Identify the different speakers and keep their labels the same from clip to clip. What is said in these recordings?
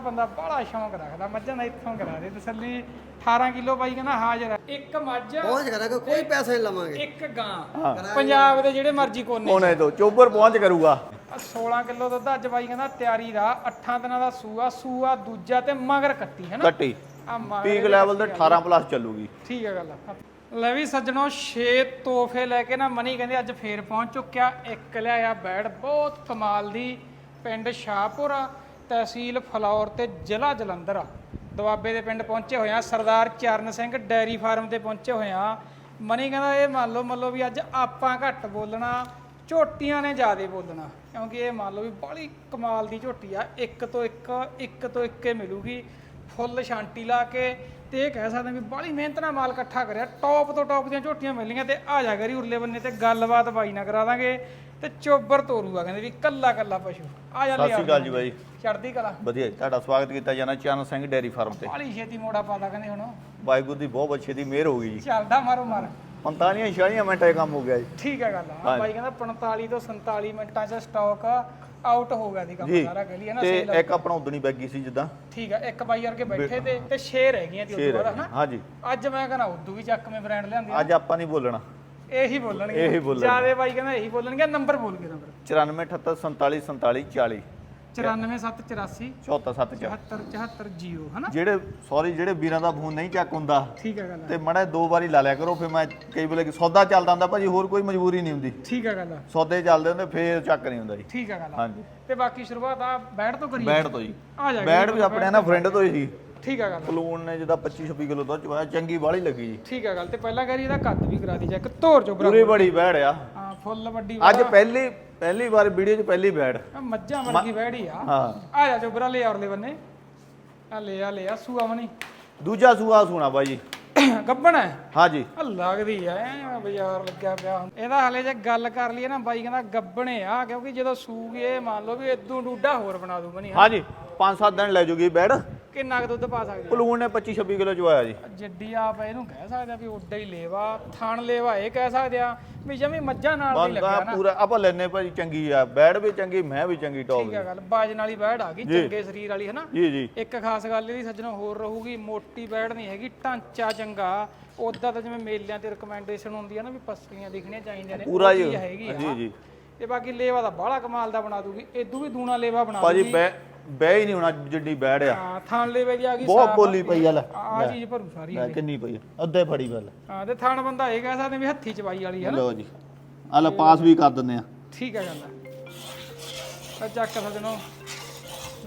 Speaker 1: ਜਿਹੜਾ ਬੰਦਾ ਬੜਾ ਸ਼ੌਂਕ ਰੱਖਦਾ ਮੱਝਾਂ ਦਾ ਇੱਥੋਂ ਕਰਾ ਦੇ ਤਸੱਲੀ 18 ਕਿਲੋ ਬਾਈ ਕਹਿੰਦਾ ਹਾਜ਼ਰ ਹੈ ਇੱਕ ਮੱਝ
Speaker 2: ਪਹੁੰਚ ਕਰਾਂਗੇ ਕੋਈ ਪੈਸੇ ਨਹੀਂ ਲਵਾਂਗੇ।
Speaker 1: ਇੱਕ ਗਾਂ। ਪੰਜਾਬ ਦੇ ਜਿਹੜੇ ਮਰਜ਼ੀ ਕੋਨੇ
Speaker 3: ਕੋਨੇ ਤੋਂ ਚੋਬਰ ਪਹੁੰਚ ਕਰੂਗਾ।
Speaker 1: ਆਹ 16 ਕਿਲੋ ਦੁੱਧ ਅੱਜ ਬਾਈ ਕਹਿੰਦਾ ਤਿਆਰੀ ਦਾ 8 ਦਿਨਾਂ ਦਾ ਸੂਆ ਸੂਆ ਦੂਜਾ ਤੇ ਮਗਰ ਕੱਟੀ ਹੈ ਨਾ?
Speaker 3: ਕੱਟੀ।
Speaker 1: ਆ ਮਗਰ
Speaker 3: ਪੀਕ
Speaker 1: ਇਹਦੇ
Speaker 3: ਲੈਵਲ ਤੇ 18 ਪਲੱਸ ਚੱਲੂਗੀ।
Speaker 1: ਠੀਕ ਹੈ ਗੱਲ ਲੈ ਵੀ ਸੱਜਣੋ 6 ਤੋਹਫੇ ਲੈ ਕੇ ਨਾ ਮਨੀ ਕਹਿੰਦੇ ਅੱਜ ਫੇਰ ਪਹੁੰਚ ਚੁੱਕਿਆ ਇੱਕ ਲਿਆਇਆ ਬੈੜ ਬਹੁਤ ਕਮਾਲ ਦੀ ਪਿੰਡ ਸ਼ਾਹਪੁਰ ਤਹਿਸੀਲ ਫਲੌਰ ਤੇ ਜ਼ਿਲ੍ਹਾ ਜਲੰਧਰ। ਆ ਦੁਆਬੇ ਦੇ ਪਿੰਡ ਪਹੁੰਚੇ ਹੋਏ ਆ ਸਰਦਾਰ ਚਰਨ ਸਿੰਘ ਡੈਰੀ ਫਾਰਮ ਤੇ ਪਹੁੰਚੇ ਹੋਏ ਆ ਮਨੀ ਕਹਿੰਦਾ, ਇਹ ਮੰਨ ਲਓ ਮੰਨ ਲਓ ਵੀ ਅੱਜ ਆਪਾਂ ਘੱਟ ਬੋਲਣਾ, ਝੋਟੀਆਂ ਨੇ ਜ਼ਿਆਦਾ ਬੋਲਣਾ। ਕਿਉਂਕਿ ਇਹ ਮੰਨ ਲਓ ਵੀ ਬੜੀ ਕਮਾਲ ਦੀ ਝੋਟੀ ਆ। ਇੱਕ ਤੋਂ ਇੱਕ ਇੱਕ ਤੋਂ ਇੱਕ ਮਿਲੂਗੀ। ਫੁੱਲ ਸ਼ਾਂਟੀ ਲਾ ਕੇ ਤੇ ਇਹ ਕਹਿ ਸਕਦੇ ਵੀ ਬੜੀ ਮਿਹਨਤ ਨਾਲ ਮਾਲ ਇਕੱਠਾ ਕਰਿਆ। ਟੌਪ ਤੋਂ ਟੌਪ ਦੀਆਂ ਝੋਟੀਆਂ ਮਿਲਣੀਆਂ ਤੇ ਆ ਜਾ ਕਰੀ ਉਰਲੇ ਬੰਨੇ ਤੇ ਗੱਲਬਾਤ ਬਾਈ ਨਾਲ ਕਰਾ ਦਾਂਗੇ ਤੇ ਚੋਬਰ ਤੋਰੂਗਾ ਕਹਿੰਦੇ ਵੀ ਕੱਲਾ ਕੱਲਾ ਪਸ਼ੂ। ਆ ਜਾ
Speaker 3: ਸਤਿ ਸ਼੍ਰੀ ਅਕਾਲ ਜੀ ਬਾਈ।
Speaker 1: ਚੜਦੀ ਕਲਾ।
Speaker 3: ਵਧੀਆ ਜੀ, ਤੁਹਾਡਾ ਸਵਾਗਤ ਕੀਤਾ ਜਾਣਾ ਚਰਨ ਸਿੰਘ ਡੇਅਰੀ ਫਾਰਮ ਤੇ।
Speaker 1: ਬਾਲੀ ਛੇਤੀ ਮੋੜਾ ਪਾਦਾ ਕਹਿੰਦੇ ਹੁਣ।
Speaker 3: ਵਾਹਿਗੁਰੂ ਦੀ ਬਹੁਤ ਅੱਛੀ ਦੀ ਮਿਹਰ ਹੋ ਗਈ ਜੀ।
Speaker 1: ਚੱਲਦਾ ਮਾਰੋ ਮਾਰ।
Speaker 3: 45 46 ਮਿੰਟਾਂ 'ਚ ਕੰਮ ਹੋ ਗਿਆ ਜੀ।
Speaker 1: ਠੀਕ ਹੈ ਗੱਲ ਆ। ਬਾਈ ਕਹਿੰਦਾ 45 ਤੋਂ 47 ਮਿੰਟਾਂ 'ਚ ਸਟਾਕ ਆਊਟ ਹੋ ਗਿਆ ਦੀ ਕੰਮ ਸਾਰਾ ਗਲੀ ਹੈ ਨਾ
Speaker 3: ਤੇ ਇੱਕ ਆਪਣਾ ਉਦਣੀ ਬੈਗੀ ਸੀ ਜਿੱਦਾਂ।
Speaker 1: ਠੀਕ ਹੈ ਇੱਕ ਬਾਈ ਵਰਗੇ ਬੈਠੇ ਤੇ ਤੇ ਸ਼ੇਰ ਹੈਗੀਆਂ ਦੀ
Speaker 3: ਸ਼ੇਰ
Speaker 1: ਉਦੋਂ ਹਨਾ?
Speaker 3: ਹਾਂਜੀ।
Speaker 1: ਅੱਜ ਮੈਂ ਕਹਿੰਦਾ ਉਦੋਂ ਵੀ ਚੱਕਵੇਂ ਬ੍ਰਾਂਡ ਲਿਆਂਦੇ
Speaker 3: ਅੱਜ ਆਪਾਂ ਨਹੀਂ ਬੋਲਣਾ।
Speaker 1: ਇਹੀ ਬੋਲਣਗੇ।
Speaker 3: ਇਹੀ ਬੋਲਣਗੇ।
Speaker 1: ਜਿਆਦੇ ਬਾਈ ਕਹਿੰਦਾ ਇਹੀ ਬੋਲਣਗੇ ਨੰਬਰ ਬੋਲ ਕੇ ਨੰਬਰ
Speaker 3: 94 47 47 40
Speaker 1: 94784
Speaker 3: 74 7
Speaker 1: 74 74 ਜੀਓ ਹਨਾ?
Speaker 3: ਜਿਹੜੇ ਸੌਰੀ ਜਿਹੜੇ ਵੀਰਾਂ ਦਾ ਫੋਨ ਨਹੀਂ ਚੱਕ ਹੁੰਦਾ
Speaker 1: ਠੀਕ ਹੈ ਗੱਲ
Speaker 3: ਤੇ ਮੜਾ ਦੋ ਵਾਰੀ ਲਾ ਲਿਆ ਕਰੋ ਫਿਰ ਮੈਂ ਕਈ ਵੇਲੇ ਕਿ ਸੌਦਾ ਚੱਲਦਾ ਹੁੰਦਾ ਭਾਜੀ ਹੋਰ ਕੋਈ ਮਜਬੂਰੀ ਨਹੀਂ ਹੁੰਦੀ।
Speaker 1: ਠੀਕ ਹੈ ਗੱਲ
Speaker 3: ਸੌਦੇ ਚੱਲਦੇ ਹੁੰਦੇ ਫੇਰ ਚੱਕ ਨਹੀਂ ਹੁੰਦਾ ਜੀ।
Speaker 1: ਠੀਕ ਹੈ ਗੱਲ
Speaker 3: ਹਾਂਜੀ।
Speaker 1: ਤੇ ਬਾਕੀ ਸ਼ੁਰੂਆਤ ਆ ਬੈਠ ਤੋਂ ਕਰੀਏ।
Speaker 3: ਬੈਠ ਤੋਂ ਜੀ।
Speaker 1: ਆ ਜਾ
Speaker 3: ਬੈਠ ਵੀ ਆਪਣੇ ਨਾ ਫਰੈਂਡ ਤੋਂ ਹੀ। ਸੀ
Speaker 1: ਠੀਕ ਹੈ ਗੱਲ
Speaker 3: ਪਲੂਨ ਨੇ ਜਿਹਦਾ 25 26 ਕਿਲੋ ਦੁੱਧ ਚਵਾਇਆ ਚੰਗੀ ਬਾਹਲੀ ਲੱਗੀ ਜੀ।
Speaker 1: ਠੀਕ ਹੈ ਗੱਲ ਤੇ ਪਹਿਲਾਂ ਕਰੀ ਇਹਦਾ ਕੱਦ ਵੀ ਕਰਾ ਦੀ ਚੈੱਕ ਧੋਰ ਚੋ
Speaker 3: ਪੂਰੀ ਬੜੀ ਬੈੜ ਆ।
Speaker 1: ਹਾਂ ਫੁੱਲ ਵੱਡੀ
Speaker 3: ਅੱਜ ਪਹਿਲੀ ਪਹਿਲੀ ਵਾਰ ਵੀਡੀਓ 'ਚ ਪਹਿਲੀ ਬੈੜ
Speaker 1: ਆਹ ਮੱਝਾਂ ਵਰਗੀ ਬੈੜੀ ਆ।
Speaker 3: ਹਾਂ।
Speaker 1: ਆ ਜਾ ਚੋਬਰਾ ਲੈ ਔਰਲੇ ਬੰਨੇ। ਆ ਲੈ ਆ ਲੈ ਆ ਸੂਆ ਮਣੀ।
Speaker 3: ਦੂਜਾ ਸੂਆ ਸੁਣਾ ਬਾਈ ਜੀ।
Speaker 1: ਗੱਬਣ ਹੈ?
Speaker 3: ਹਾਂਜੀ।
Speaker 1: ਆ ਲੱਗਦੀ ਐ ਐਂ ਬਾਜ਼ਾਰ ਲੱਗਿਆ ਪਿਆ ਹੁਣ। ਇਹਦਾ ਹਲੇ ਜੇ ਗੱਲ ਕਰ ਲਈਏ ਨਾ ਬਾਈ ਕਹਿੰਦਾ ਗੱਬਣੇ ਆ ਕਿਉਂਕਿ ਜਦੋਂ ਸੂਗੀ ਮੰਨ ਲਓ ਵੀ ਇਦੋਂ ਡੂਡਾ ਹੋਰ ਬਣਾ ਦੂ ਬਣੀ
Speaker 3: ਹਾਂਜੀ 5-7 ਦਿਨ ਲੈ ਜੂਗੀ ਬੈੜ
Speaker 1: ਕਿੰਨਾ ਕੁ ਦੁੱਧ ਪਾ ਸਕਦੇ
Speaker 3: ਪਲੂਨ ਨੇ 25 26 ਕਿਲੋ ਚਵਾਇਆ ਜੀ?
Speaker 1: ਜਿੱਡੀ ਆਪ ਇਹਨੂੰ ਕਹਿ ਸਕਦੇ ਆ ਵੀ ਉੱਡਾ ਹੀ ਲੇਵਾ ਥਣ ਲੇਵਾ ਇਹ ਕਹਿ ਸਕਦੇ ਆ ਵੀ ਜਮੀ ਮੱਝਾਂ ਨਾਲ ਦੀ
Speaker 3: ਬੰਦਾ
Speaker 1: ਲੱਗਿਆ ਨਾ।
Speaker 3: ਪੂਰਾ ਆਪਾਂ ਲੈਨੇ ਭਾਜੀ ਚੰਗੀ ਆ। ਬੈੜ ਵੀ ਚੰਗੀ ਮੈਂ ਵੀ ਚੰਗੀ ਟੌਪ
Speaker 1: ਠੀਕ ਆ ਗੱਲ ਬਾਜਨ ਵਾਲੀ ਬੈੜ ਆ ਗਈ ਚੰਗੇ ਸਰੀਰ ਵਾਲੀ ਹਨਾ?
Speaker 3: ਜੀ ਜੀ।
Speaker 1: ਇੱਕ ਖਾਸ ਗੱਲ ਇਹਦੀ ਸੱਜਣੋਂ ਹੋਰ ਰਹੂਗੀ ਮੋਟੀ ਬੈੜ ਨਹੀਂ ਹੈਗੀ ਢਾਂਚਾ ਚੰਗਾ। ਉਦਾਂ ਤਾਂ ਜਿਵੇਂ ਮੇਲਿਆਂ ਤੇ ਰეკਮੈਂਡੇਸ਼ਨ ਹੁੰਦੀ ਆ ਨਾ ਵੀ ਪਸਲੀਆਂ ਦਿਖਣੀਆਂ ਚਾਹੀਦੀਆਂ ਨੇ ਉਹ
Speaker 3: ਪੂਰਾ ਜੀ।
Speaker 1: ਚੀਜ਼ ਹੈਗੀ ਆ।
Speaker 3: ਜੀ ਜੀ।
Speaker 1: ਤੇ ਬਾਕੀ ਲੇਵਾ ਦਾ ਬਾਹਲਾ ਕਮਾਲ ਦਾ ਬਣਾ ਦੂਗੀ ਇਦੋਂ ਵੀ ਦੂਣਾ ਲੇਵਾ ਬਣਾ
Speaker 3: ਭਾਜੀ
Speaker 1: ਦੂਗੀ।
Speaker 3: ਬੈ ਬੈ ਹੀ ਨਹੀਂ ਹੋਣਾ ਜਿੱਡੀ ਬੈੜ ਆ।
Speaker 1: ਹਾਂ ਥਾਣ ਲੇਵੇ ਦੀ ਆ ਗਈ
Speaker 3: ਬਹੁਤ ਬੋਲੀ ਪਈ ਆ ਲੈ
Speaker 1: ਆ ਚੀਜ਼ ਭਰੂ ਸਾਰੀ
Speaker 3: ਲੈ ਕਿੰਨੀ ਪਈ ਆ ਅੱਧੇ ਫੜੀ ਵੱਲ
Speaker 1: ਹਾਂ ਤੇ ਥਾਣ ਬੰਦਾ ਇਹ ਕਹਿ ਸਕਦੇ ਵੀ ਹੱਥੀ ਚਵਾਈ ਵਾਲੀ ਹੈ ਨਾ।
Speaker 3: ਲਓ ਜੀ ਆ ਲੈ ਪਾਸ ਵੀ ਕਰ ਦਿੰਦੇ ਆ।
Speaker 1: ਠੀਕ ਹੈ ਗੱਲ ਆ। ਚੱਕ ਸੱਜਣੋ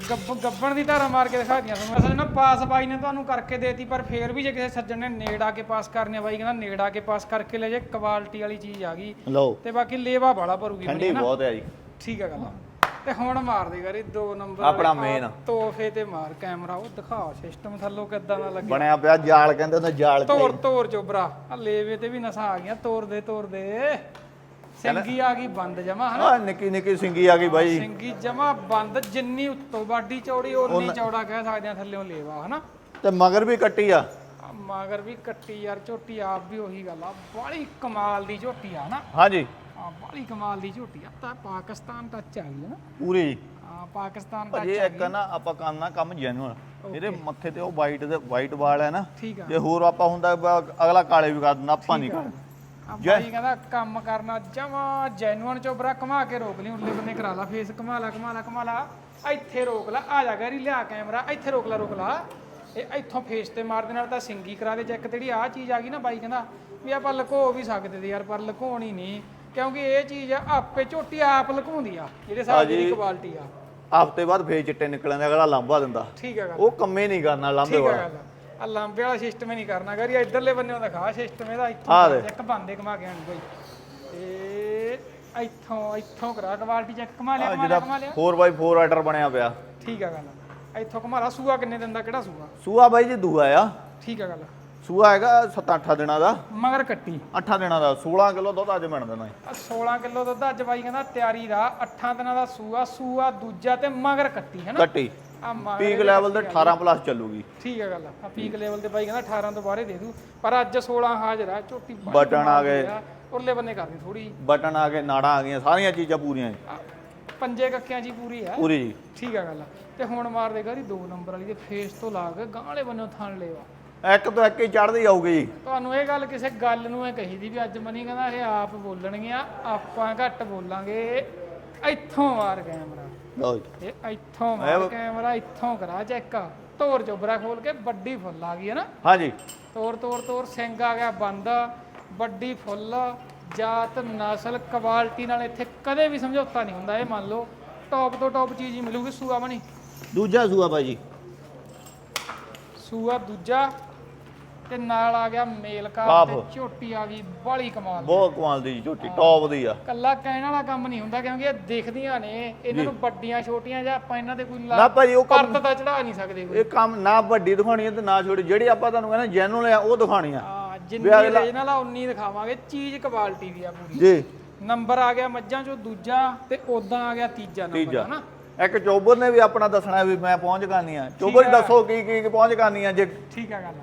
Speaker 1: ਗੱਬ ਗੱਬਣ ਦੀ ਧਾਰਾ ਮਾਰ ਕੇ ਦਿਖਾ ਦਿਆਂ ਤੁਹਾਨੂੰ। ਸੱਜਣੋ ਪਾਸ ਬਾਈ ਨੇ ਤੁਹਾਨੂੰ ਕਰਕੇ ਦੇਤੀ ਪਰ ਫੇਰ ਵੀ ਜੇ ਕਿਸੇ ਸੱਜਣ ਨੇ ਨੇੜ ਆ ਕੇ ਪਾਸ ਕਰਨੇ ਆ ਬਾਈ ਕਹਿੰਦਾ ਨੇੜ ਆ ਕੇ ਪਾਸ ਕਰਕੇ ਲੈ ਜੇ ਕੁਆਲਿਟੀ ਵਾਲੀ ਚੀਜ਼ ਆ ਗਈ।
Speaker 3: ਲਓ।
Speaker 1: ਤੇ ਬਾਕੀ ਲੇਵਾ ਬਾਲਾ ਭਰੂਗੀ
Speaker 3: ਠੰਡੀ ਬਹੁਤ ਹੈ ਜੀ।
Speaker 1: ਠੀਕ ਹੈ ਗੱਲ ਆ। ਤੇ ਹੁਣ ਮਾਰ ਦੇ ਕਰੀ ਦੋ ਨੰਬਰ
Speaker 3: ਆਪਣਾ main।
Speaker 1: ਤੋਹਫੇ ਤੇ ਮਾਰ ਕੈਮਰਾ ਉਹ ਦਿਖਾ ਸਿਸਟਮ ਥੱਲੋਂ ਕਿੱਦਾਂ ਦਾ ਲੱਗਿਆ।
Speaker 3: ਬਣਿਆ ਪਿਆ ਜਾਲ ਕਹਿੰਦੇ ਉਹਨੇ ਜਾਲ
Speaker 1: ਤੋਰ ਤੋਰ ਚੋਬਰਾ। ਆ ਲੇਵੇ ਤੇ ਵੀ ਨਸਾ ਆ ਗਈਆਂ ਤੋਰ ਦੇ ਤੋਰ ਦੇ ਸਿੰਗੀ ਆ ਗਈ ਬੰਦ ਜਮਾ ਹਨਾ?
Speaker 3: ਆ ਨਿੱਕੀ ਨਿੱਕੀ ਸਿੰਗੀ ਆ ਗਈ ਬਾਈ।
Speaker 1: ਸਿੰਗੀ ਜਮਾ ਬੰਦ ਜਿੰਨੀ ਉੱਤੋਂ ਬਾਡੀ ਚੌੜੀ ਓਨੀ ਚੌੜਾ ਕਹਿ ਸਕਦੇ ਆ ਥੱਲੇੋਂ ਲੇਵਾ ਹਨਾ?
Speaker 3: ਤੇ ਮਗਰ ਵੀ ਕੱਟੀ ਆ।
Speaker 1: ਆ ਮਗਰ ਵੀ ਕੱਟੀ ਯਾਰ ਝੋਟੀ ਆਪ ਵੀ ਉਹੀ ਗੱਲ ਆ ਬੜੀ ਕਮਾਲ ਦੀ ਝੋਟੀ ਆ ਹਨਾ?
Speaker 3: ਹਾਂਜੀ।
Speaker 1: ਆ ਬੜੀ ਕਮਾਲ ਦੀ ਝੋਟੀ ਆ। ਤਾਂ ਪਾਕਿਸਤਾਨ ਟੱਚ ਆ ਗਈ ਹਨਾ
Speaker 3: ਪੂਰੀ
Speaker 1: ਆ ਪਾਕਿਸਤਾਨ ਟੱਚ
Speaker 3: ਇੱਕ ਨਾ ਆਪਾਂ ਕਰਨਾ ਕੰਮ ਜੈਨੂਅਲ ਇਹਦੇ ਮੱਥੇ ਤੇ ਉਹ ਵਾਈਟ ਦੇ ਵਾਈਟ ਵਾਲ ਹੈ ਨਾ।
Speaker 1: ਠੀਕ ਆ।
Speaker 3: ਜੇ ਹੋਰ ਆਪਾਂ ਹੁੰਦਾ ਬ- ਅਗਲਾ ਕਾਲੇ ਵੀ ਕਰ ਦਿੰਦਾ ਆਪਾਂ ਨਹੀਂ ਕਰਦੇ।
Speaker 1: ਆ ਬਾਈ ਕਹਿੰਦਾ ਕੰਮ ਕਰਨਾ ਜਮਾ ਜੈਨੂਅਨ ਚੋਬਰਾ ਘਮਾ ਕੇ ਰੋਕ ਲਈ ਉਰਲੇ ਬੰਨੇ ਕਰਾ ਲਾ ਫੇਸ ਘਮਾ ਲਾ ਘਮਾ ਲਾ ਘਮਾ ਲਾ। ਇੱਥੇ ਰੋਕ ਲਾ ਆ ਜਾ ਗੈਰੀ ਲਿਆ ਕੈਮਰਾ ਇੱਥੇ ਰੋਕ ਲਾ ਰੋਕ ਲਾ। ਇਹ ਇੱਥੋਂ ਫੇਸ ਤੇ ਮਾਰ ਦੇ ਨਾਲ ਤਾਂ ਸਿੰਗੀ ਕਰਾ ਦੇ ਚੈੱਕ ਤੇ ਜਿਹੜੀ ਆ ਚੀਜ਼ ਆ ਗਈ ਨਾ ਬਾਈ ਕਹਿੰਦਾ ਵੀ ਆਪਾਂ ਲੁਕੋ ਵੀ ਸਕਦੇ ਤੇ ਯਾਰ ਪਰ ਲੁਕਾਉਣੀ ਨਹੀਂ। ਕਿਉਂਕਿ ਇਹ ਚੀਜ਼ ਆਪੇ ਝੋਟੀ ਆਪ ਲੁਕਾਉਂਦੀ ਆ ਜਿਹੜੇ ਹਿਸਾਬ ਦੀ ਕੁਆਲਿਟੀ ਆ।
Speaker 3: ਹਫ਼ਤੇ ਬਾਅਦ ਫੇਰ ਚਿੱਟੇ ਨਿਕਲਣ ਦਾ ਅਗਲਾ ਲਾਂਭਾ ਦਿੰਦਾ।
Speaker 1: ਠੀਕ ਹੈ ਗੱਲ।
Speaker 3: ਉਹ ਕੰਮੇ ਨਹੀਂ ਕਰਨਾ ਲਾਂਭੇ ਵਾਲਾ।
Speaker 1: ਆ ਲਾਂਬੇ ਵਾਲਾ ਸਿਸਟਮ ਹੀ ਨਹੀਂ ਕਰਨਾ ਗਰੀ ਇਧਰਲੇ ਬੰਨੇ ਦਾ ਖਾ ਸਿਸਟਮ ਇਹਦਾ
Speaker 3: ਆ
Speaker 1: ਇੱਥੋਂ। ਇੱਕ ਬੰਦੇ ਘਮਾ ਕੇ ਆਣੀ ਕੋਈ ਤੇ ਇੱਥੋਂ ਇੱਥੋਂ ਕਰਾ ਕੁਆਲਿਟੀ ਚੈੱਕ ਘਮਾ ਲਿਆ ਘਮਾ ਲਿਆ ਘਮਾ ਲਿਆ।
Speaker 3: 4x4 ਆਰਡਰ ਬਣਿਆ ਪਿਆ।
Speaker 1: ਠੀਕ ਆ ਗੱਲ। ਇੱਥੋਂ ਘਮਾ ਲਾ ਸੂਆ ਕਿੰਨੇ ਦਿਨ ਦਾ ਕਿਹੜਾ ਸੂਆ?
Speaker 3: ਸੂਆ ਬਾਈ ਜੀ ਦੂਆ ਆ।
Speaker 1: ਠੀਕ ਆ ਗੱਲ।
Speaker 3: ਸੂਆ ਹੈਗਾ 7-8 ਦਿਨਾਂ ਦਾ।
Speaker 1: ਮਗਰ ਕੱਟੀ।
Speaker 3: 8 ਦਿਨਾਂ ਦਾ 16 ਕਿਲੋ ਦੁੱਧ ਅੱਜ ਮਿਣ ਦੇਣਾ ਹੈ
Speaker 1: ਆ 16 ਕਿਲੋ ਦੁੱਧ ਅੱਜ ਬਾਈ ਕਹਿੰਦਾ ਤਿਆਰੀ ਦਾ 8 ਦਿਨਾਂ ਦਾ ਸੂਆ ਸੂਆ ਦੂਜਾ ਤੇ ਮਗਰ ਕੱਟੀ ਹੈ ਨਾ?
Speaker 3: ਕੱਟੀ। ਪੀਕ ਲੈਵਲ ਤੇ 18 ਪਲੱਸ ਚੱਲੂਗੀ।
Speaker 1: ਠੀਕ ਆ ਗੱਲ ਆ। ਪੀਕ ਲੈਵਲ ਤੇ ਬਾਈ ਕਹਿੰਦਾ 18 ਤੋਂ ਬਾਹਰੇ ਦੇ ਦੂ ਪਰ ਅੱਜ 16 ਹਾਜ਼ਰ ਆ ਝੋਟੀ
Speaker 3: ਬਟਨ ਆ ਗਏ।
Speaker 1: ਉਰਲੇ ਬੰਨੇ ਕਰਨੀ ਥੋੜੀ
Speaker 3: ਬਟਨ ਆ ਗਏ ਨਾੜਾਂ ਆ ਗਈਆਂ ਸਾਰੀਆਂ ਚੀਜ਼ਾਂ ਪੂਰੀਆਂ ਹੈ।
Speaker 1: ਪੰਜੇ ਕੱਕਿਆਂ ਜੀ ਪੂਰੀ ਆ।
Speaker 3: ਪੂਰੀ ਜੀ।
Speaker 1: ਠੀਕ ਆ ਗੱਲ ਤੇ ਹੁਣ ਮਾਰ ਦੇਗਾ ਦੀ 2 ਨੰਬਰ ਵਾਲੀ ਦੇ ਫੇਸ ਤੋਂ ਲਾ ਕੇ ਗਾਂ ਵਾਲੇ ਬੰਨੋਂ ਥਣ ਲੇਵਾ
Speaker 3: ਇੱਕ ਤੋਂ ਇੱਕ ਹੀ ਚੜਦੀ ਆਊਗੀ ਜੀ।
Speaker 1: ਤੁਹਾਨੂੰ ਇਹ ਗੱਲ ਕਿਸੇ ਗੱਲ ਨੂੰ ਇਹ ਕਹੀ ਦੀ ਵੀ ਅੱਜ ਮਨੀ ਕਹਿੰਦਾ ਇਹ ਆਪ ਬੋਲਣਗੀਆਂ ਆਪਾਂ ਘੱਟ ਬੋਲਾਂਗੇ ਇੱਥੋਂ ਮਾਰ ਕੈਮਰਾ।
Speaker 3: ਲਓ ਜੀ।
Speaker 1: ਇਹ ਇੱਥੋਂ ਮਾਰ ਕੈਮਰਾ ਇੱਥੋਂ ਕਰਾ ਚੈੱਕ। ਤੋਰ ਚੋਬਰਾ ਖੋਲ ਕੇ ਵੱਡੀ ਫੁੱਲ ਆ ਗਈ ਹੈ ਨਾ।
Speaker 3: ਹਾਂਜੀ।
Speaker 1: ਤੋਰ ਤੋਰ ਤੋਰ ਸਿੰਘ ਆ ਗਿਆ ਬੰਦ। ਵੱਡੀ ਫੁੱਲ ਜਾਤ ਨਸਲ ਕੁਆਲਿਟੀ ਨਾਲ ਇੱਥੇ ਕਦੇ ਵੀ ਸਮਝੌਤਾ ਨਹੀਂ ਹੁੰਦਾ। ਇਹ ਮੰਨ ਲਓ ਟੌਪ ਤੋਂ ਟੌਪ ਚੀਜ਼ ਹੀ ਮਿਲੂਗੀ ਸੂਆ ਮਣੀ
Speaker 3: ਦੂਜਾ ਸੂਆ ਬਾਈ ਜੀ।
Speaker 1: ਸੂਆ ਦੂਜਾ। ਤੇ ਨਾਲ ਆ ਗਿਆ ਮੇਲ
Speaker 3: ਕਾਪ।
Speaker 1: ਤੇ ਝੋਟੀ ਆ ਗਈ ਬਾਲੀ ਕਮਾਲ ਦੀ।
Speaker 3: ਬਹੁਤ ਕਮਾਲ ਦੀ ਜੀ ਝੋਟੀ ਟੌਪ ਦੀ ਆ।
Speaker 1: ਕੱਲਾ ਕਹਿਣ ਵਾਲਾ ਕੰਮ ਨਹੀਂ ਹੁੰਦਾ ਕਿਉਂਕਿ ਇਹ ਦਿਖਦੀਆਂ ਨੇ ਇਹਨਾਂ ਨੂੰ ਵੱਡੀਆਂ ਛੋਟੀਆਂ ਜਾਂ ਆਪਾਂ ਇਹਨਾਂ ਦੇ ਕੋਈ
Speaker 3: ਨਾ ਭਾਜੀ ਉਹ ਕੰਮ
Speaker 1: ਪਰਤ ਤਾਂ ਚੜਾ ਨਹੀਂ ਸਕਦੇ ਕੋਈ।
Speaker 3: ਇਹ ਕੰਮ ਨਾ ਵੱਡੀ ਦਿਖਾਉਣੀ ਹੈ ਤੇ ਨਾ ਛੋਟੀ ਜਿਹੜੀ ਆਪਾਂ ਤੁਹਾਨੂੰ ਕਹਿੰਦਾ ਜੈਨੂਅਲ ਆ ਉਹ ਦਿਖਾਣੀ ਆ।
Speaker 1: ਆ ਜਿੰਨੀ
Speaker 3: ਅਗਲਾ-
Speaker 1: ਰੀਜਨਲ ਆ ਉਨੀ ਦਿਖਾਵਾਂਗੇ ਚੀਜ਼ ਕੁਆਲਿਟੀ ਦੀ ਆ ਪੂਰੀ।
Speaker 3: ਜੀ।
Speaker 1: ਨੰਬਰ ਆ ਗਿਆ ਮੱਝਾਂ ਚੋਂ ਦੂਜਾ ਤੇ ਉਦਾਂ ਆ ਗਿਆ ਤੀਜਾ ਨੰਬਰ
Speaker 3: ਤੀਜਾ।
Speaker 1: ਹਨਾ?
Speaker 3: ਇੱਕ ਚੋਬਰ ਨੇ ਵੀ ਆਪਣਾ ਦੱਸਣਾ ਵੀ ਮੈਂ ਪਹੁੰਚ ਕਰਨੀ ਆ। ਚੋਬਰ ਦੱਸੋ ਕੀ ਕੀ ਕੀ ਪਹੁੰਚ ਕਰਨੀ ਆ ਜੇ
Speaker 1: ਠੀਕ ਆ ਗੱਲ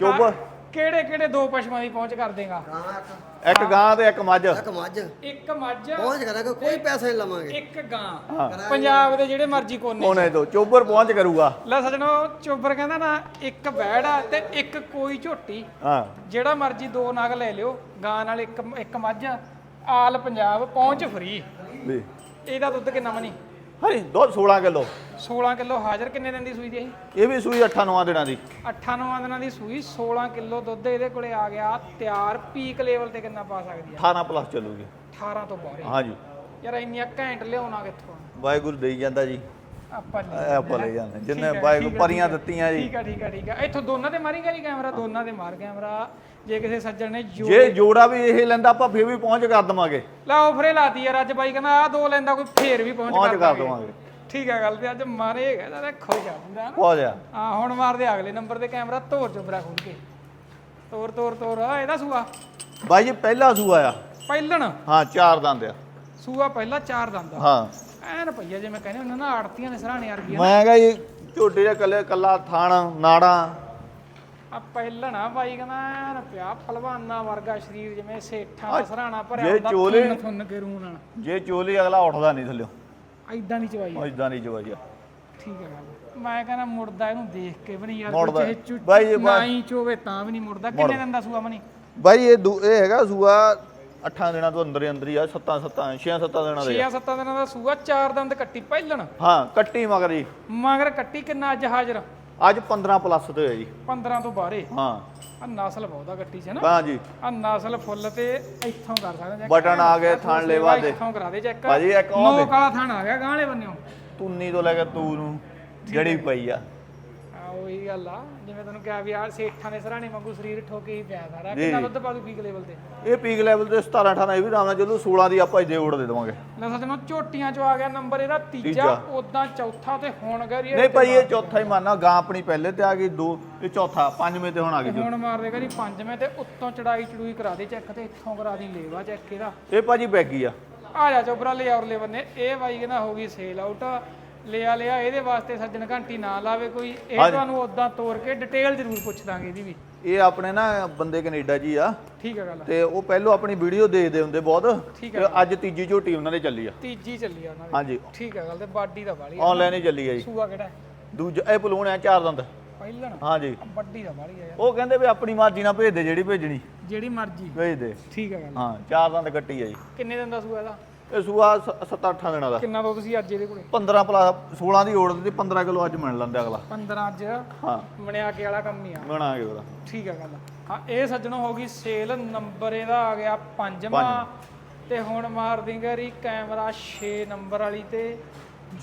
Speaker 3: ਚੋਬਰ
Speaker 1: ਕਿਹੜੇ ਕਿਹੜੇ ਦੋ ਪਸ਼ੂਆਂ ਦੀ ਪਹੁੰਚ ਕਰ ਦੇਗਾ?
Speaker 2: ਗਾਂ ਇੱਕ।
Speaker 3: ਇੱਕ ਗਾਂ ਤੇ ਇੱਕ ਮੱਝ।
Speaker 2: ਇੱਕ ਮੱਝ।
Speaker 1: ਇੱਕ ਮੱਝ।
Speaker 2: ਪਹੁੰਚ ਕਰਾਂਗੇ ਕੋਈ ਪੈਸਾ ਨਹੀਂ ਲਵਾਂਗੇ।
Speaker 1: ਇੱਕ ਗਾਂ।
Speaker 3: ਹਾਂ।
Speaker 1: ਪੰਜਾਬ ਦੇ ਜਿਹੜੇ ਮਰਜ਼ੀ ਕੋਨੇ
Speaker 3: ਕੋਨੇ ਤੋਂ ਚੋਬਰ ਪਹੁੰਚ ਕਰੂਗਾ।
Speaker 1: ਲੈ ਸਜਣੋ ਚੋਬਰ ਕਹਿੰਦਾ ਨਾ ਇੱਕ ਬੈੜ ਆ ਤੇ ਇੱਕ ਕੋਈ ਝੋਟੀ।
Speaker 3: ਹਾਂ।
Speaker 1: ਜਿਹੜਾ ਮਰਜ਼ੀ ਦੋ ਨਗ ਲੈ ਲਿਓ ਗਾਂ ਨਾਲ ਇੱਕ ਇੱਕ ਮੱਝ ਆਲ ਪੰਜਾਬ ਪਹੁੰਚ ਫਰੀ।
Speaker 3: ਵੀ।
Speaker 1: ਇਹਦਾ ਦੁੱਧ ਕਿੰਨਾ ਮਨੀ?
Speaker 3: ਹਾਂਜੀ ਦੁੱਧ 16 ਕਿਲੋ।
Speaker 1: 16 ਕਿਲੋ ਹਾਜ਼ਰ ਕਿੰਨੇ ਦਿਨ ਦੀ ਸੂਈ ਦੀ ਇਹ
Speaker 3: ਇਹ ਵੀ ਸੂਈ 8 9 ਦਿਨਾਂ ਦੀ।
Speaker 1: 8-9 ਦਿਨਾਂ ਦੀ ਸੂਈ 16 ਕਿਲੋ ਦੁੱਧ ਇਹਦੇ ਕੋਲੇ ਆ ਗਿਆ ਤਿਆਰ ਪੀਕ ਲੈਵਲ ਤੇ ਕਿੰਨਾ ਪਾ ਸਕਦੀ ਆ
Speaker 3: 18 ਪਲੱਸ ਚੱਲੂਗੀ।
Speaker 1: 18 ਤੋਂ ਬਾਹਰ
Speaker 3: ਹਾਂਜੀ।
Speaker 1: ਯਾਰ ਇੰਨੀਆਂ ਘੈਂਟ ਲਿਆਉਣਾ ਕਿੱਥੋਂ
Speaker 3: ਵਾਹਿਗੁਰੂ ਦੇਈ ਜਾਂਦਾ ਜੀ।
Speaker 1: ਆਪਾਂ ਲੈ
Speaker 3: ਇਹ ਆਪਾਂ ਲੈ ਜਾਂਦੇ ਜਿੰਨੇ
Speaker 1: ਠੀਕ ਹੈ,
Speaker 3: ਵਾਹਿਗੁਰੂ
Speaker 1: ਠੀਕ ਹੈ,
Speaker 3: ਪਰੀਆਂ
Speaker 1: ਠੀਕ ਹੈ।
Speaker 3: ਦਿੱਤੀਆਂ ਜੀ।
Speaker 1: ਠੀਕ ਆ ਠੀਕ ਆ ਠੀਕ ਆ ਇੱਥੋਂ ਦੋਨਾਂ ਤੇ ਮਾਰੀਗਾ ਜੀ ਕੈਮਰਾ? ਦੋਨਾਂ ਤੇ ਮਾਰ ਕੈਮਰਾ। ਜੇ ਕਿਸੇ ਸੱਜਣ ਨੇ ਜੋ
Speaker 3: ਜੇ ਜੋੜਾ ਵੀ ਇਹ ਲੈਂਦਾ ਆਪਾਂ ਫੇਰ ਵੀ ਪਹੁੰਚ ਕਰ ਦਵਾਂਗੇ।
Speaker 1: ਲਾ ਆਫਰੇ ਲਾਤੀ ਯਾਰ ਅੱਜ ਬਾਈ ਕਹਿੰਦਾ ਆ ਦੋ ਲੈਂਦਾ ਕੋਈ ਫੇਰ ਵੀ ਪਹੁੰਚ
Speaker 3: ਪਹੁੰਚ
Speaker 1: ਕਰ
Speaker 3: ਕਰ
Speaker 1: ਦਾਂਗੇ।
Speaker 3: ਦਵਾਂਗੇ।
Speaker 1: ਠੀਕ ਆ ਗੱਲ ਤੇ ਅੱਜ ਮਾਰੇ ਹੈਗਾ ਤਾਂ ਖੁਸ਼ ਆ ਪੂਰਾ ਨਾ।
Speaker 3: ਹੋ ਜਾ।
Speaker 1: ਆ ਹੁਣ ਮਾਰਦੇ ਅਗਲੇ ਨੰਬਰ ਤੇ ਕੈਮਰਾ ਤੋਰ ਚੋਬਰਾ ਖੋਲ ਕੇ। ਤੋਰ ਤੋਰ ਤੋਰ। ਆ ਇਹਦਾ ਸੂਆ।
Speaker 3: ਬਾਈ ਜੀ ਪਹਿਲਾ ਸੂਆ ਆ।
Speaker 1: ਪਹਿਲਣ।
Speaker 3: ਹਾਂ ਚਾਰ ਦੰਦ ਆ।
Speaker 1: ਸੂਆ ਪਹਿਲਾ ਚਾਰ ਦੰਦ ਆ।
Speaker 3: ਹਾਂ।
Speaker 1: ਐਨ ਰੁਪਈਆ ਜਿਵੇਂ ਕਹਿੰਦੇ ਹੁੰਦੇ ਨਾ ਆੜਤੀਆਂ ਨੇ ਸਰਾਣੇ ਵਰਗੀਆਂ।
Speaker 3: ਮੈਂ ਕਹਾਂ ਜੀ ਝੋਟੇ ਦੇ ਕੱਲੇ ਕੱਲਾ ਥਾਣ ਨਾੜਾਂ।
Speaker 1: ਆ ਪਹਿਲਣਾ ਬਾਈ ਕਹਿੰਦਾ ਐਨ ਪਿਆ ਫਲਵਾਨਾ ਵਰਗਾ ਸਰੀਰ ਜਿਵੇਂ ਸੇਠਾਂ ਦਾ ਸਰਾਣਾ ਭਰਿਆ
Speaker 3: ਜੇ ਚੋਲੇ-
Speaker 1: ਥੁੰਨ ਕੇ ਰੂਹ ਨਾਲ
Speaker 3: ਜੇ ਚੋਲੀ ਅਗਲਾ ਉੱਠਦਾ ਨਹੀਂ ਥੱਲਿਓ।
Speaker 1: ਐਦਾਂ ਦੀ ਚਵਾਈ। ਆ।
Speaker 3: ਉਹ ਇਦਾਂ ਦੀ ਜਵਾਈ ਆ।
Speaker 1: ਠੀਕ ਹੈ ਮੈਂ ਕਹਿੰਦਾ ਮੁੜਦਾ ਇਹਨੂੰ ਦੇਖ ਕੇ ਵੀ ਨਹੀਂ ਯਾਰ
Speaker 3: ਮੁੜਦਾ।
Speaker 1: ਕੋਈ ਚੁ
Speaker 3: ਬਾਈ ਜੀ,
Speaker 1: ਨਾ
Speaker 3: ਬਾਈ-
Speaker 1: ਹੀ ਚੋਵੇ ਤਾਂ ਵੀ ਨਹੀਂ ਮੁੜਦਾ। ਕਿੰਨੇ ਦਿਨ ਦਾ ਸੂਆ ਮਨੀ
Speaker 3: ਬਾਈ ਇਹ ਇਹ ਹੈਗਾ ਸੂਆ 8 ਦਿਨਾਂ ਤੋਂ ਅੰਦਰ ਹੀ ਅੰਦਰ ਹੀ ਆ 7 7 6 7 ਦਿਨਾਂ ਦੇ ਆ।
Speaker 1: 6-7 ਦਿਨਾਂ ਦਾ ਸੂਆ ਚਾਰ ਦੰਦ ਕੱਟੀ ਪਹਿਲਣ।
Speaker 3: ਹਾਂ ਕੱਟੀ ਮਗਰ ਜੀ।
Speaker 1: ਮਗਰ ਕੱਟੀ ਕਿੰਨਾ ਅੱਜ ਹਾਜ਼ਰ?
Speaker 3: ਅੱਜ 15 ਪਲੱਸ ਤੇ ਹੋਇਆ ਜੀ।
Speaker 1: 15 ਤੋਂ ਬਾਹਰੇ
Speaker 3: ਹਾਂ।
Speaker 1: ਆ ਨਸਲ ਬਹੁਤਾ ਕੱਟੀ ਚ ਨਾ।
Speaker 3: ਹਾਂ ਜੀ।
Speaker 1: ਆ ਨਸਲ ਫੁੱਲ ਤੇ ਇੱਥੋਂ ਕਰ ਸਕਦੇ check।
Speaker 3: ਬਟਨ ਆ ਗਏ ਥਣ ਲੇਵਾ ਦੇ
Speaker 1: ਇੱਥੋਂ ਕਰਾ ਦੇ ਚੈੱਕ।
Speaker 3: ਭਾਜੀ ਇੱਕ ਉਹ
Speaker 1: ਨੋਕ। ਵਾਲਾ ਥਣ ਆ ਗਿਆ ਗਾਂਲੇ ਬੰਨਿਓ?
Speaker 3: ਤੁੰਨੀ ਤੋਂ ਲੈ ਕੇ ਤੂ ਨੂੰ ਜੜੀ ਪਈ ਆ।
Speaker 1: ਉਹੀ ਗੱਲ ਆ ਜਿਵੇਂ ਤੈਨੂੰ ਕਿਹਾ ਵੀ ਆ ਸੇਠਾਂ ਦੇ ਸਰਾਣੇ ਵਾਂਗੂ ਸਰੀਰ ਠੋਕੇ ਹੀ ਪਿਆ ਸਾਰਾ
Speaker 3: ਜੀ।
Speaker 1: ਕਿੰਨਾ ਦੁੱਧ ਪਾ ਦੂ ਪੀਕ ਲੈਵਲ ਤੇ
Speaker 3: ਇਹ ਪੀਕ ਲੈਵਲ ਤੇ 17 18 ਇਹ ਵੀ ਰਾਮ ਨਾਲ ਚੱਲੂ 16 ਦੀ ਆਪਾਂ ਦੇ ਉੜ ਦੇ ਦੇਵਾਂਗੇ
Speaker 1: ਲੈ ਸੱਜਣੋ ਝੋਟੀਆਂ ਚੋਂ ਆ ਗਿਆ ਨੰਬਰ ਇਹਦਾ ਤੀਜਾ
Speaker 3: ਤੀਜਾ।
Speaker 1: ਉਦਾਂ ਚੌਥਾ ਤੇ ਹੁਣ ਗਰੀ
Speaker 3: ਨਹੀਂ ਭਾਈ ਇਹ ਚੌਥਾ ਹੀ ਮੰਨਣਾ ਗਾਂ ਆਪਣੀ ਪਹਿਲੇ ਤੇ ਆ ਗਈ ਦੋ ਇਹ ਚੌਥਾ ਪੰਜਵੇਂ ਤੇ ਹੁਣ ਆ ਗਈ ਜੀ।
Speaker 1: ਹੁਣ ਮਾਰ ਦੇਗਾ ਜੀ ਪੰਜਵੇਂ ਤੇ ਉੱਤੋਂ ਚੜਾਈ ਚੜੂਈ ਕਰਾ ਦੇ ਚੈੱਕ ਤੇ ਇੱਥੋਂ ਕਰਾ ਦੀ ਲੇਵਾ ਚੈੱਕ ਇਹਦਾ
Speaker 3: ਇਹ ਭਾਜੀ ਬੈਗੀ ਆ
Speaker 1: ਆ ਜਾ ਚੋਬਰਾ ਲੈ ਔਰਲੇ ਬੰਨੇ ਇਹ ਬਾਈ ਕਹਿੰਦਾ ਹੋ ਗਈ ਸੇਲ ਆਊਟ ਲਿਆ ਲਿਆ ਇਹਦੇ ਵਾਸਤੇ ਸੱਜਣ ਘੰਟੀ ਨਾ ਲਾਵੇ ਕੋਈ। ਇਹ
Speaker 3: ਹਾਂਜੀ।
Speaker 1: ਤੁਹਾਨੂੰ ਉਦਾਂ ਤੋੜ ਕੇ ਡਿਟੇਲ ਜ਼ਰੂਰ ਪੁੱਛ ਦਾਂਗੇ ਇਹਦੀ ਵੀ।
Speaker 3: ਇਹ ਆਪਣੇ ਨਾ ਬੰਦੇ ਕੈਨੇਡਾ ਜੀ ਆ।
Speaker 1: ਠੀਕ ਹੈ ਗੱਲ
Speaker 3: ਤੇ ਉਹ ਪਹਿਲੋਂ ਆਪਣੀ ਵੀਡੀਓ ਦੇਖਦੇ ਹੁੰਦੇ ਬਹੁਤ।
Speaker 1: ਠੀਕ
Speaker 3: ਤੇ ਅੱਜ ਤੀਜੀ ਝੋਟੀ ਉਹਨਾਂ ਦੇ ਚੱਲੀ ਆ।
Speaker 1: ਤੀਜੀ ਚੱਲੀ ਆ ਉਹਨਾਂ ਦੀ।
Speaker 3: ਹਾਂਜੀ।
Speaker 1: ਠੀਕ ਹੈ ਗੱਲ ਤੇ ਬਾਡੀ ਦਾ ਵਾਲੀ
Speaker 3: ਆਨਲਾਈਨ ਹੀ ਚੱਲੀ ਆ ਜੀ।
Speaker 1: ਸੂਆ ਕਿਹੜਾ? ਹੈ?
Speaker 3: ਦੂਜਾ ਇਹ ਪਲੂਣ ਆ ਚਾਰ ਦੰਦ।
Speaker 1: ਪਹਿਲਣ?
Speaker 3: ਹਾਂਜੀ।
Speaker 1: ਵੱਡੀ ਦਾ ਵਾਲੀ ਆ ਯਾਰ।
Speaker 3: ਉਹ ਕਹਿੰਦੇ ਵੀ ਆਪਣੀ ਮਰਜ਼ੀ ਨਾਲ ਭੇਜ ਦੇ ਜਿਹੜੀ ਭੇਜਣੀ।
Speaker 1: ਜਿਹੜੀ ਮਰਜ਼ੀ।
Speaker 3: ਭੇਜ ਦੇ।
Speaker 1: ਠੀਕ ਹੈ ਗੱਲ
Speaker 3: ਹਾਂ ਚਾਰ ਦੰਦ ਕੱਟੀ ਆ ਜੀ।
Speaker 1: ਕਿੰਨੇ ਦਿਨ ਦਾ ਸੂਆ ਇਹਦਾ?
Speaker 3: ਇਹ ਸੂਆ 7-8 ਦਿਨਾਂ ਦਾ।
Speaker 1: ਕਿੰਨਾ ਦੋ ਤੁਸੀਂ ਅੱਜ ਇਹਦੇ ਕੋਲੇ?
Speaker 3: 15 ਪਲੱਸ 16 ਦੀ ਓੜ ਦਿੱਤੀ 15 ਕਿਲੋ ਅੱਜ ਮਿਲ ਲੈਂਦਾ ਅਗਲਾ।
Speaker 1: 15 ਅੱਜ
Speaker 3: ਹਾਂ।
Speaker 1: ਮਣਿਆ ਕੇ ਵਾਲਾ ਕੰਮ ਹੀ ਆ।
Speaker 3: ਬਣਾਗੇ ਉਹਦਾ
Speaker 1: ਠੀਕ ਹੈ ਗੱਲ। ਹਾਂ ਇਹ ਸੱਜਣੋ ਹੋ ਗਈ ਸੇਲ ਨੰਬਰ ਇਹਦਾ ਆ ਗਿਆ ਪੰਜਵਾਂ। ਤੇ ਹੁਣ ਮਾਰ ਦਿੰਗੇ ਰੀ ਕੈਮਰਾ 6 ਨੰਬਰ ਵਾਲੀ ਤੇ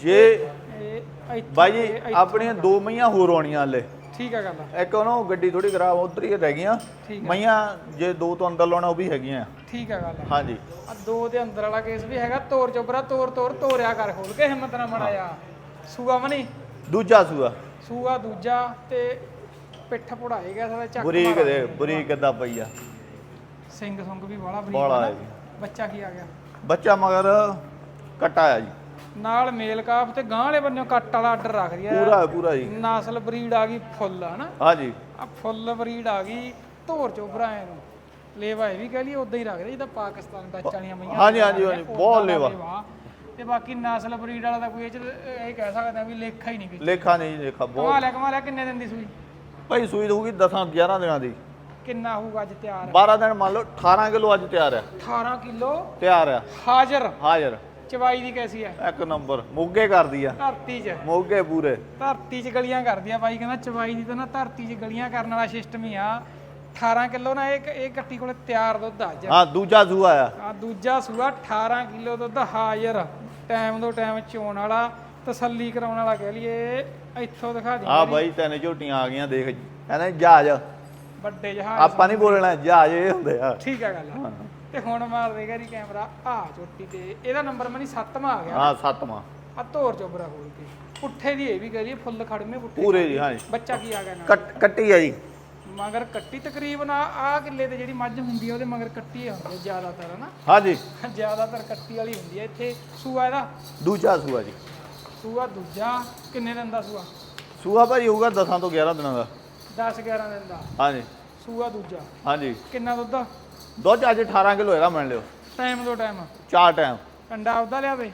Speaker 3: ਜੇ
Speaker 1: ਇਹ ਇੱਥੇ-
Speaker 3: ਬਾਈ ਜੀ
Speaker 1: ਇਹ-
Speaker 3: ਆਪਣੀਆਂ ਦੋ ਮਈਆਂ ਹੋਰ ਆਉਣੀਆਂ ਹਲੇ।
Speaker 1: ਠੀਕ ਹੈ ਗੱਲ
Speaker 3: ਇੱਕ ਉਹਨੂੰ ਗੱਡੀ ਥੋੜੀ ਖਰਾਬ ਉਧਰ ਹੀ ਰਹਿ ਗਈਆਂ।
Speaker 1: ਠੀਕ
Speaker 3: ਮਈਆਂ ਜੇ ਦੋ ਤੋਂ ਅੰਦਰ ਲਾਉਣਾ ਉਹ ਵੀ ਹੈਗੀਆਂ।
Speaker 1: ਠੀਕ ਹੈ ਗੱਲ
Speaker 3: ਹਾਂਜੀ।
Speaker 1: ਆ ਦੋ ਦੇ ਅੰਦਰ ਵਾਲਾ ਕੇਸ ਵੀ ਹੈਗਾ ਤੋਰ ਚੋਬਰਾ ਤੋਰ ਤੋਰ ਤੋਰਿਆ ਕਰ ਖੋਲ ਕੇ ਹਿੰਮਤ ਨਾ ਮੜਾਇਆ ਸੂਆ ਮਨੀ
Speaker 3: ਦੂਜਾ ਸੂਆ।
Speaker 1: ਸੂਆ ਦੂਜਾ ਤੇ ਪਿੱਠ ਪੁੜਾਏ ਗਿਆ ਸਾਰਾ ਚੱਕ
Speaker 3: ਬੁਰੀਕ
Speaker 1: ਮਾਰਾ।
Speaker 3: ਦੇ ਬੁਰੀਕ ਦਾ ਪਈ ਆ।
Speaker 1: ਸਿੰਘ ਸੁੰਗ ਵੀ ਬਰੀਕ
Speaker 3: ਬਾਲਾ
Speaker 1: ਆ।
Speaker 3: ਹੈ ਜੀ।
Speaker 1: ਬੱਚਾ ਕੀ ਆ ਗਿਆ?
Speaker 3: ਬੱਚਾ ਮਗਰ ਕੱਟਾ ਆ ਜੀ।
Speaker 1: ਨਾਲ ਮੇਲ ਕਾਫ ਤੇ ਗਾਂ ਵਾਲੇ ਬੰਨਿਓ ਕੱਟ ਵਾਲਾ ਆਰਡਰ ਰੱਖ ਰਹੀ ਆ
Speaker 3: ਪੂਰਾ ਹੈ, ਪੂਰਾ ਜੀ।
Speaker 1: ਨਸਲ ਬਰੀਡ ਆ ਗਈ ਫੁੱਲ ਹਨਾ?
Speaker 3: ਹਾਂਜੀ।
Speaker 1: ਆ ਫੁੱਲ ਬਰੀਡ ਆ ਗਈ ਧੋਰ ਚੋਬਰਾ ਨੂੰ। ਲੇਵਾ ਇਹ ਵੀ ਕਹ ਲਈ ਉਦਾਂ ਹੀ ਰੱਖ ਰਹੇ ਜਿੱਦਾਂ ਪਾਕਿਸਤਾਨ ਦਾ ਚਾਣੀਆਂ ਮਈਆਂ।
Speaker 3: ਹਾਂਜੀ, ਹਾਂਜੀ,
Speaker 1: ਰੱਖਦੇ
Speaker 3: ਹਾਂਜੀ, ਬਹੁਤ ਲੇਵਾ।
Speaker 1: ਤੇ ਬਾਕੀ ਨਸਲ ਬਰੀਡ ਵਾਲਾ ਤਾਂ ਕੋਈ ਇਹ ਚ ਇਹ ਕਹਿ ਸਕਦੇ ਵੀ ਲੇਖਾ ਹੀ ਨਹੀਂ ਕੋਈ
Speaker 3: ਲੇਖਾ ਨਹੀਂ ਲੇਖਾ ਬਹੁਤ।
Speaker 1: ਕਮਾ ਲਿਆ ਕਮਾ ਲਿਆ ਕਿੰਨੇ ਦਿਨ ਦੀ ਸੂਈ?
Speaker 3: ਭਾਈ ਸੂਈ ਹੋਊਗੀ 10 11 ਦਿਨਾਂ ਦੀ।
Speaker 1: ਕਿੰਨਾ ਹੋਊਗਾ ਅੱਜ ਤਿਆਰ?
Speaker 3: 12 ਦਿਨ ਮੰਨ ਲਓ 18 ਕਿਲੋ ਅੱਜ ਤਿਆਰ ਆ
Speaker 1: 18 ਕਿਲੋ?
Speaker 3: ਤਿਆਰ ਆ
Speaker 1: ਹਾਜ਼ਰ।
Speaker 3: ਹਾਜ਼ਰ।
Speaker 1: ਚਵਾਈ ਦੀ ਕੈਸੀ ਹੈ
Speaker 3: ਇੱਕ ਨੰਬਰ ਮੋਗੇ ਕਰਦੀ ਆ।
Speaker 1: ਧਰਤੀ 'ਚ।
Speaker 3: ਮੋਗੇ ਪੂਰੇ।
Speaker 1: ਧਰਤੀ 'ਚ ਗਲੀਆਂ ਕਰਦੀ ਆ ਬਾਈ ਕਹਿੰਦਾ ਚਵਾਈ ਦੀ ਤਾਂ ਨਾ ਧਰਤੀ 'ਚ ਗਲੀਆਂ ਕਰਨ ਵਾਲਾ ਸਿਸਟਮ ਹੀ ਆ। 18 ਕਿਲੋ ਨਾ ਇਹ ਇਹ ਗੱਟੀ ਕੋਲੇ ਤਿਆਰ ਦੁੱਧ ਆ ਅੱਜ।
Speaker 3: ਹਾਂ ਦੂਜਾ ਸੂਆ ਆ।
Speaker 1: ਆ ਦੂਜਾ ਸੂਆ 18 ਕਿਲੋ ਦੁੱਧ ਹਾਜ਼ਰ। ਟਾਈਮ ਤੋਂ ਟਾਈਮ ਚੋਣ ਵਾਲਾ ਤਸੱਲੀ ਕਰਾਉਣ ਵਾਲਾ ਕਹਿ ਲਈਏ। ਇੱਥੋਂ ਦਿਖਾ ਦੇ
Speaker 3: ਆ ਬਾਈ। ਤਿੰਨ ਝੋਟੀਆਂ ਆ ਗਈਆਂ ਦੇਖ ਕਹਿੰਦੇ ਜਹਾਜ਼।
Speaker 1: ਵੱਡੇ ਜਹਾਜ਼।
Speaker 3: ਆਪਾਂ ਨਹੀਂ ਬੋਲਣਾ ਜਹਾਜ਼ ਇਹ ਹੁੰਦੇ ਆ।
Speaker 1: ਠੀਕ ਆ ਗੱਲ। ਤੇ ਹੁਣ ਮਾਰ ਦੇਗਾ ਜੀ ਕੈਮਰਾ। ਆ ਚੋਟੀ ਤੇ। ਇਹਦਾ ਨੰਬਰ ਮਨੀ 7ਵਾਂ ਆ ਗਿਆ।
Speaker 3: ਹਾਂ ਸੱਤਵਾਂ।
Speaker 1: ਆ ਧੋਰ ਚੋਬਰਾ ਖੋਲ ਕੇ। ਪੁੱਠੇ ਦੀ ਇਹ ਵੀ ਲਈਏ ਫੁੱਲ ਖੜਮੇ ਪੁੱਠੇ
Speaker 3: ਪੂਰੇ ਜੀ ਹਾਂ ਜੀ।
Speaker 1: ਬੱਚਾ ਕੀ ਆ ਗਿਆ ਨਾਲ?
Speaker 3: ਕੱਟ ਕੱਟੀ ਆ ਜੀ।
Speaker 1: ਮਗਰ ਕੱਟੀ ਤਕਰੀਬਨ ਆ ਆਹ ਕਿੱਲੇ ਤੇ ਜਿਹੜੀ ਮੱਝ ਹੁੰਦੀ ਆ ਉਹਦੇ ਮਗਰ ਕੱਟੀ ਹੁੰਦੀ ਆ ਜ਼ਿਆਦਾਤਰ ਹਨਾ?
Speaker 3: ਹਾਂ ਜੀ।
Speaker 1: ਜ਼ਿਆਦਾਤਰ ਕੱਟੀ ਵਾਲੀ ਹੁੰਦੀ ਆ। ਇੱਥੇ ਸੂਆ ਇਹਦਾ?
Speaker 3: ਦੂਜਾ ਸੂਆ ਜੀ।
Speaker 1: ਸੂਆ ਦੂਜਾ। ਕਿੰਨੇ ਦਿਨ ਦਾ ਸੂਆ?
Speaker 3: ਸੂਆ ਭਾਈ ਹੋਊਗਾ 10 ਤੋਂ 11 ਦਿਨਾਂ ਦਾ।
Speaker 1: 10 11 ਦਿਨ ਦਾ।
Speaker 3: ਹਾਂ ਜੀ।
Speaker 1: ਸੂਆ ਦੂਜਾ।
Speaker 3: ਹਾਂ ਜੀ।
Speaker 1: ਕਿੰਨਾ ਦੁੱਧ
Speaker 3: ਦੁੱਧ ਅੱਜ 18 ਕਿਲੋ ਇਹਦਾ ਮੰਨ ਲਿਓ।
Speaker 1: ਟਾਈਮ ਤੋਂ ਟਾਈਮ
Speaker 3: ਚਾਰ ਟਾਈਮ
Speaker 1: ਕੰਡਾ ਆਪਦਾ ਲਿਆਵੇ।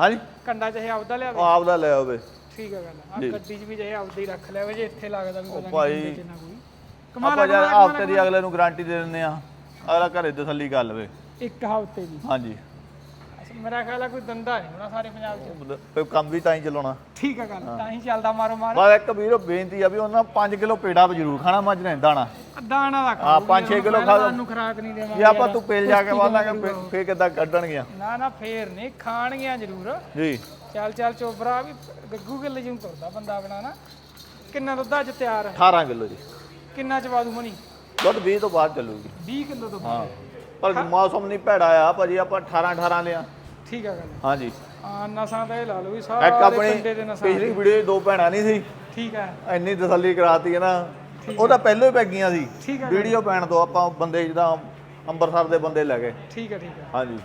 Speaker 3: ਹਾਂ ਜੀ
Speaker 1: ਕੰਡਾ ਚਾਹੇ ਆਪਦਾ ਲਿਆਵੇ।
Speaker 3: ਆਪ ਦਾ ਲੈ ਆਵੇ।
Speaker 1: ਠੀਕ ਆ ਗੱਲ ਆ।
Speaker 3: ਜੀ।
Speaker 1: ਗੱਡੀ 'ਚ ਵੀ ਚਾਹੇ ਆਪਦਾ ਹੀ ਰੱਖ ਲਿਆਵੇ ਜੇ ਇੱਥੇ ਲੱਗਦਾ ਵੀ ਪਤਾ
Speaker 3: ਭਾਈ,
Speaker 1: ਨਹੀਂ ਕਿੰਨਾ ਕੋਈ। ਕਮਾਲ
Speaker 3: ਆਪਾਂ
Speaker 1: ਆ,
Speaker 3: ਜਦ
Speaker 1: ਕਮਾਲ ਆ,
Speaker 3: ਹਫ਼ਤੇ ਦੀ ਅਗਲੇ ਨੂੰ ਗਾਰੰਟੀ ਦੇ ਦਿੰਦੇ ਆ ਅਗਲਾ ਘਰੇ ਤਸੱਲੀ ਕਰ ਲਵੇ
Speaker 1: ਇੱਕ ਹਫ਼ਤੇ ਦੀ।
Speaker 3: ਹਾਂ ਜੀ
Speaker 1: ਅੱਛਾ, ਮੇਰਾ ਖਿਆਲ ਆ ਕੋਈ ਦੰਦਾ ਨਹੀਂ ਹੋਣਾ ਸਾਰੇ ਪੰਜਾਬ 'ਚ।
Speaker 3: ਫਿਰ ਕੰਮ ਵੀ ਤਾਂ ਹੀ ਚਲਾਉਣਾ
Speaker 1: ਠੀਕ ਆ ਗੱਲ ਤਾਂ ਹੀ ਚੱਲਦਾ ਮਾਰੋ ਮਾਰ।
Speaker 3: ਬਸ ਇੱਕ ਵੀਰ ਬੇਨਤੀ ਆ ਵੀ ਉਹਨਾਂ 5 ਕਿਲੋ ਪੇੜਾ ਜ਼ਰੂਰ ਖਾਣਾ ਮੱਝ ਨੇ ਦਾਣਾ।
Speaker 1: ਦਾਣਾ ਦਾ
Speaker 3: ਹਾਂ, ਪੰਜ ਛੇ ਕਿਲੋ ਖਾ ਲਓ।
Speaker 1: ਨੂੰ ਖਰਾਕ ਨਹੀਂ ਦੇਵਾਂਗੇ
Speaker 3: ਜੇ ਆਪਾਂ। ਤੂੰ ਪੇਲ ਜਾ ਕੇ ਵਾਲਾਂਗੇ ਫੇਰ ਕਿੱਦਾਂ ਕੱਢਣਗੀਆਂ?
Speaker 1: ਨਾ ਨਾ ਫੇਰ ਨਹੀਂ ਖਾਣਗੀਆਂ ਜ਼ਰੂਰ।
Speaker 3: ਜੀ।
Speaker 1: ਚੱਲ ਚੱਲ ਚੋਬਰਾ ਵੀ ਗੱਗੂ ਗਿੱਲ ਜਿਉਂ ਤੁਰਦਾ ਬੰਦਾ ਬਣਾ ਨਾ। ਕਿੰਨਾ ਦੁੱਧ ਅੱਜ ਤਿਆਰ? ਹੈ
Speaker 3: 18 ਕਿਲੋ ਜੀ।
Speaker 1: ਕਿੰਨਾ ਚਵਾ ਦੂ ਮਣੀ
Speaker 3: ਦੁੱਧ 20 ਤੋਂ ਬਾਅਦ ਚੱਲੂਗੀ।
Speaker 1: 20 ਕਿਲੋ ਤੋਂ
Speaker 3: ਹਾਂ। ਪਰ ਮੌਸਮ ਨਹੀਂ ਭੈੜਾ ਆ ਭਾਜੀ ਆਪਾਂ 18 18 ਲਿਆ।
Speaker 1: ਠੀਕ ਆ ਗੱਲ।
Speaker 3: ਹਾਂ ਜੀ
Speaker 1: ਆ ਨਸਾਂ ਤਾਂ ਇਹ ਲਾ ਲਓ ਵੀ
Speaker 3: ਇੱਕ
Speaker 1: ਸਾਰੇ
Speaker 3: ਆਪਣੀ
Speaker 1: ਦੇ ਨਸਾਂ
Speaker 3: ਪਿਛਲੀ ਵੀਡੀਓ 'ਚ ਦੋ ਭੈਣਾਂ ਨਹੀਂ ਸੀ।
Speaker 1: ਠੀਕ ਆ।
Speaker 3: ਇੰਨੀ ਤਸੱਲੀ ਕਰਾਤੀ ਹੈ ਨਾ। ਉਹ ਤਾਂ ਪਹਿਲਾਂ ਹੀ ਪੈ ਗਈਆਂ ਸੀ।
Speaker 1: ਠੀਕ ਆ
Speaker 3: ਵੀਡੀਓ ਪੈਣ ਤੋਂ ਆਪਾਂ ਬੰਦੇ ਜਿੱਦਾਂ ਅੰਮ੍ਰਿਤਸਰ ਦੇ ਬੰਦੇ ਲੈ ਗਏ।
Speaker 1: ਠੀਕ ਆ ਠੀਕ ਆ।
Speaker 3: ਹਾਂਜੀ।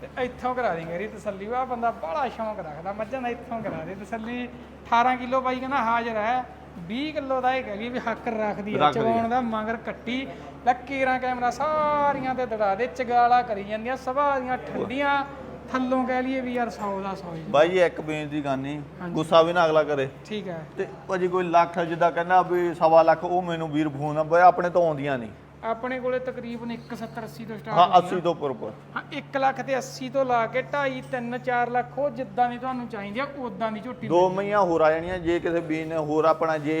Speaker 1: ਤੇ ਇੱਥੋਂ ਕਰਾ ਦੇਂਗੇ ਰੀ ਤਸੱਲੀ। ਵਾ ਬੰਦਾ ਬੜਾ ਸ਼ੌਂਕ ਰੱਖਦਾ। ਮੱਝਾਂ ਦਾ ਇੱਥੋਂ ਕਰਾ ਦੇ। ਤਸੱਲੀ 18 ਕਿਲੋ ਬਾਈ ਕਹਿੰਦਾ ਹਾਜ਼ਰ ਹੈ। 20 ਕਿਲੋ ਦਾ ਇਹ ਕਹਗੀ ਵੀ ਹੱਕ ਰੱਖਦੀ ਹੈ।
Speaker 3: ਰੱਖਦੀ ਹੈ।
Speaker 1: ਚਵਾਉਣ ਦਾ ਮਗਰ ਕੱਟੀ। ਲੱਕੀਰਾਂ ਕੈਮਰਾ ਸਾਰੀਆਂ ਤੇ ਦੜਾ ਦੇ। ਚਗਾਲਾ ਕਰੀ ਜਾਂਦੀਆਂ। ਸਭਾ ਦੀਆਂ ਠੰਡੀਆਂ। ਥੱਲੋਂ ਕਹਿ ਲਈਏ ਵੀ ਯਾਰ 100 ਦਾ 100 ਹੀ
Speaker 3: ਬਾਈ ਜੀ ਇੱਕ ਬੇਨਤੀ ਕਰਨੀ ਗੁੱਸਾ ਵੀ ਨਾ ਅਗਲਾ ਕਰੇ।
Speaker 1: ਠੀਕ ਹੈ।
Speaker 3: ਤੇ ਭਾਜੀ ਕੋਈ ਲੱਖ ਜਿੱਦਾਂ ਕਹਿੰਦਾ ਵੀ ਸਵਾ ਲੱਖ ਉਹ ਮੈਨੂੰ ਵੀਰ ਫੋਨ ਆ। ਬਈ ਆਪਣੇ ਤੋਂ ਆਉਂਦੀਆਂ ਨਹੀਂ।
Speaker 1: ਆਪਣੇ ਕੋਲੇ ਤਕਰੀਬਨ 170 80 ਤੋਂ ਸਟਾਰਟ
Speaker 3: ਹਾਂ 80 ਤੋਂ ਉੱਪਰ ਉੱਪਰ।
Speaker 1: ਹਾਂ 1 ਲੱਖ ਤੇ 80 ਤੋਂ ਲਾ ਕੇ 2.5 3 4 ਲੱਖ ਉਹ ਜਿੱਦਾਂ ਦੀ ਤੁਹਾਨੂੰ ਚਾਹੀਦੀ ਆ ਉਦਾਂ ਦੀ ਝੋਟੀ
Speaker 3: ਦੋ ਮਈਆਂ ਹੋਰ ਆ ਜਾਣੀਆਂ ਜੇ ਕਿਸੇ ਨੇ ਹੋਰ ਆਪਣਾ ਜੇ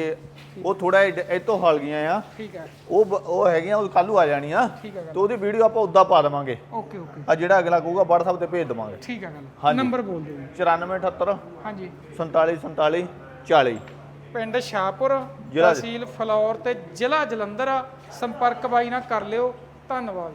Speaker 3: ਉਹ ਥੋੜਾ ਇਹ ਤੋਂ ਹਲ ਗਈਆਂ ਆ
Speaker 1: ਠੀਕ ਹੈ
Speaker 3: ਉਹ ਬ- ਉਹ ਹੈਗੀਆਂ ਉਹ ਕੱਲੂ ਆ ਜਾਣੀਆਂ
Speaker 1: ਠੀਕ ਹੈ
Speaker 3: ਤੇ ਉਹਦੀ ਵੀਡੀਓ ਆਪਾਂ ਉਦਾਂ ਪਾ ਦੇਵਾਂਗੇ।
Speaker 1: Okay okay.
Speaker 3: ਆ ਜਿਹੜਾ ਅਗਲਾ ਕਹੂਗਾ WhatsApp ਤੇ ਭੇਜ ਦੇਵਾਂਗੇ।
Speaker 1: ਠੀਕ ਹੈ ਗੱਲ। ਨੰਬਰ ਬੋਲ ਦਿਓ। ਜੀ
Speaker 3: 9478
Speaker 1: ਹਾਂਜੀ।
Speaker 3: 47 47 40
Speaker 1: ਪਿੰਡ ਸ਼ਾਹਪੁਰ
Speaker 3: ਜ਼ਿਲ੍ਹਾ-
Speaker 1: ਤਹਿਸੀਲ ਫਲੌਰ ਤੇ ਜ਼ਿਲ੍ਹਾ ਜਲੰਧਰ ਆ। ਸੰਪਰਕ ਬਾਈ ਨਾਲ ਕਰ ਲਿਓ। ਧੰਨਵਾਦ।